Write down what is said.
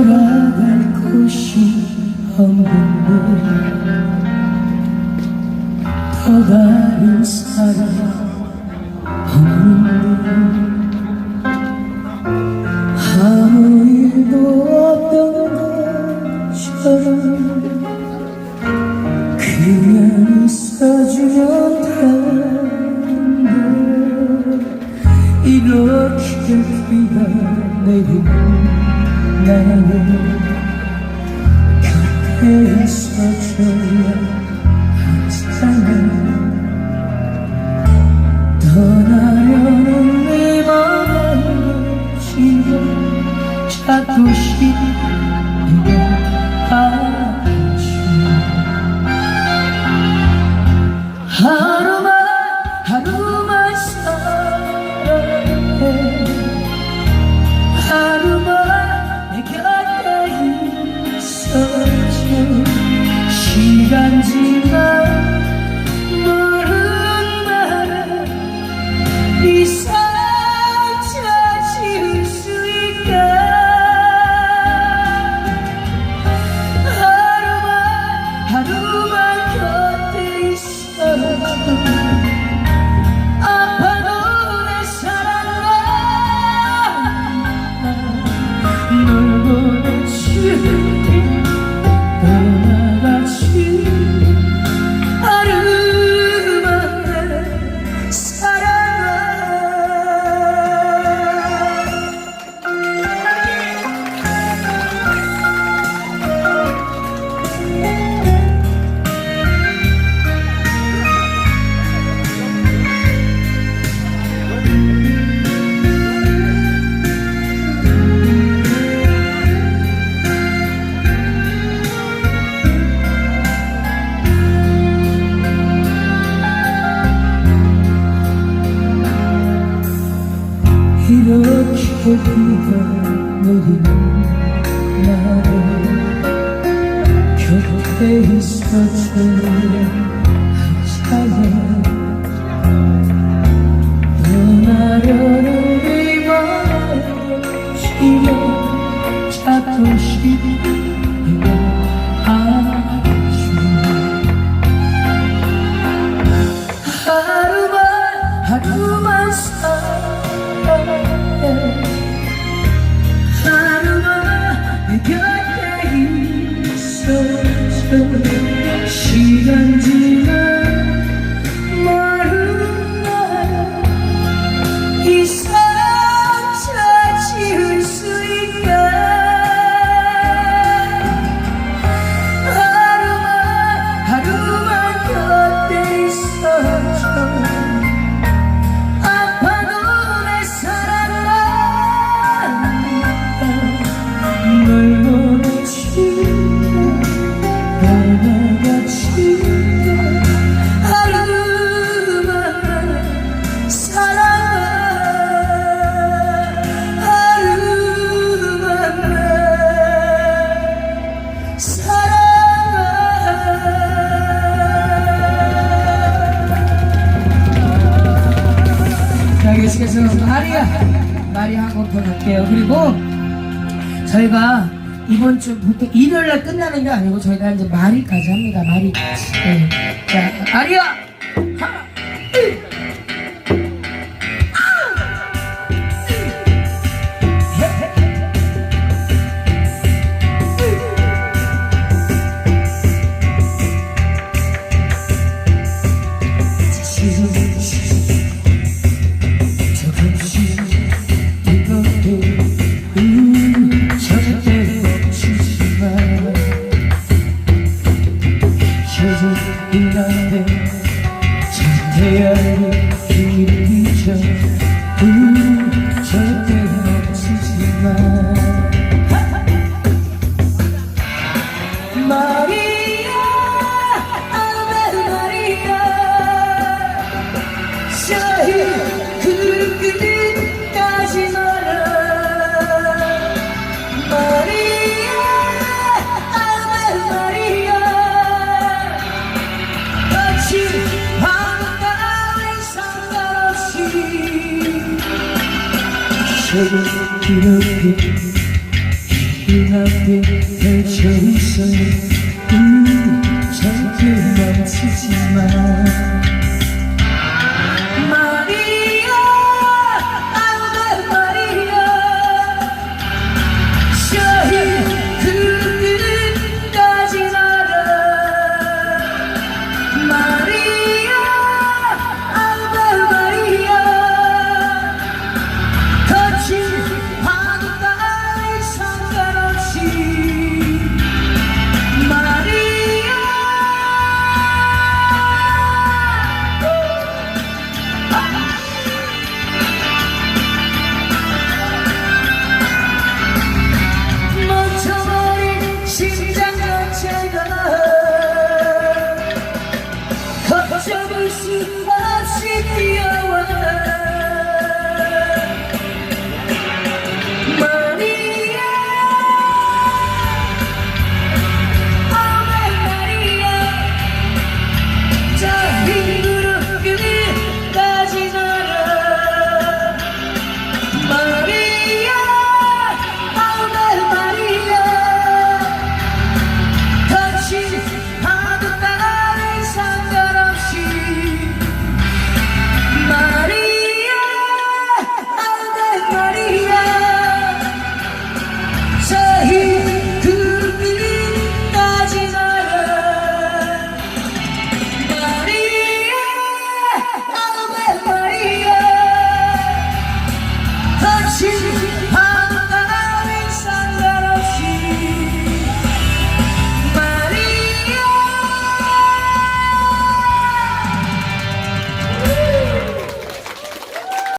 갈 곳이 없는데 더 다른 사람 없는데 아무 일도 없던 것처럼 그냥 있어주면 되는데 이렇게 비가 내리는 나는 곁에 있어줘야 하잖아 떠나려는 네 맘을 지금 찾고 싶은 있 계속해서 마리아, 마리아 한곡더 할게요. 그리고 저희가 이번 주부터 일요일 날 끝나는 게 아니고 저희가 이제 말일까지 합니다. 말일까지. 네. 자, 마리아! 이렇게 눈앞에 펼쳐 있어 음. 절대 멈추지 마 心。